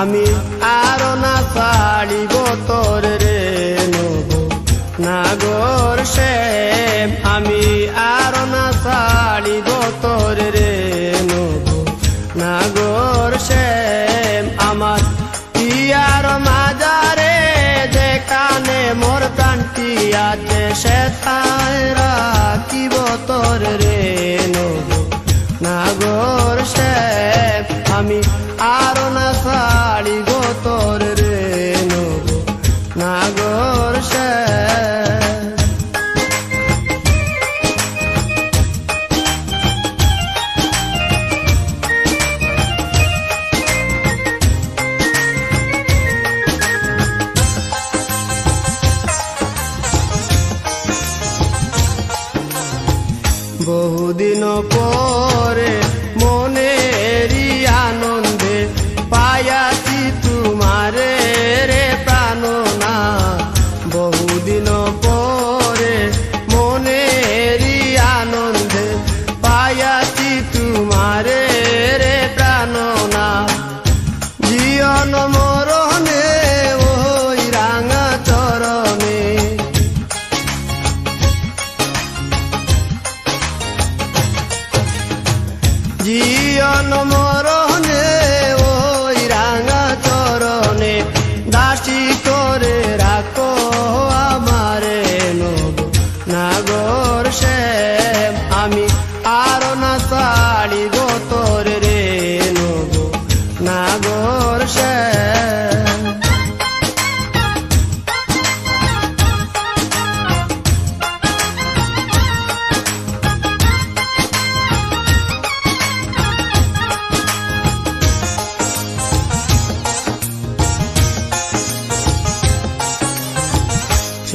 আমি আর না পারিব বতর রে নব। নাগর সে আমি আর না পারিব বতর রে নব। নাগর সে আমার ইয়ার মাজারে যেখানে মোর প্রান্তি আছে সেখানে পরে মনেরই আনন্দে পায়াছি তোমারে রে প্রাণনা। বহুদিন পরে Gia no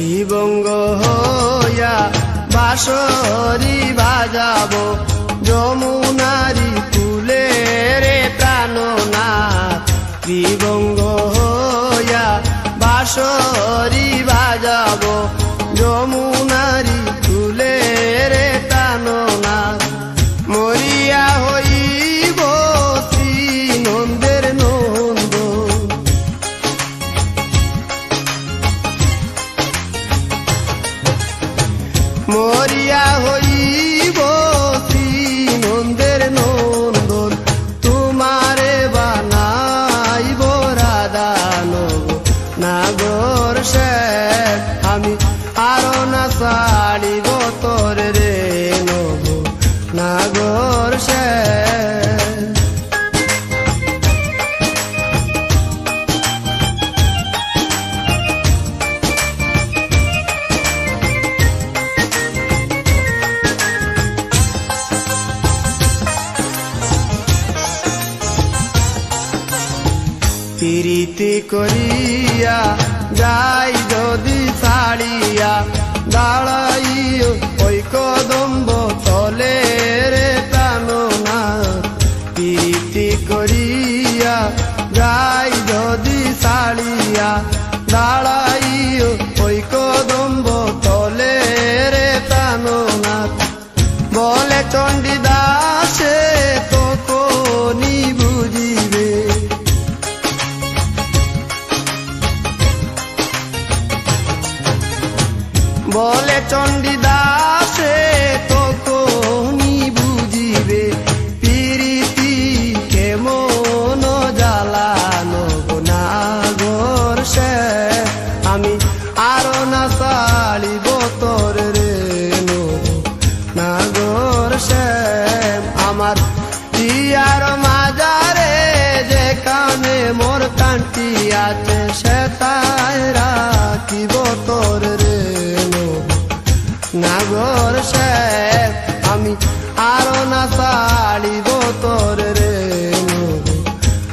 শিবঙ্গ হইয়া বাসরি বাজাবো। যমুনারি ফুলের রে প্রাণনা প্রীতি করিয়া যাই যদি ছাড়িয়া দাঁড়াইও ওই কদম্ব তলে রে প্রাণনা প্রীতি করিয়া যাই যদি ছাড়িয়া দাঁড়াইও ইয়ার মাজারে যেখানে মোর কান্টি আছে সে তাই রাখিব তোর রে নাগর সে আমি আরও না ছাড়িব তোর রে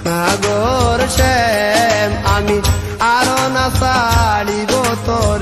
নাগর সে আমি আরও না ছাড়িব তোর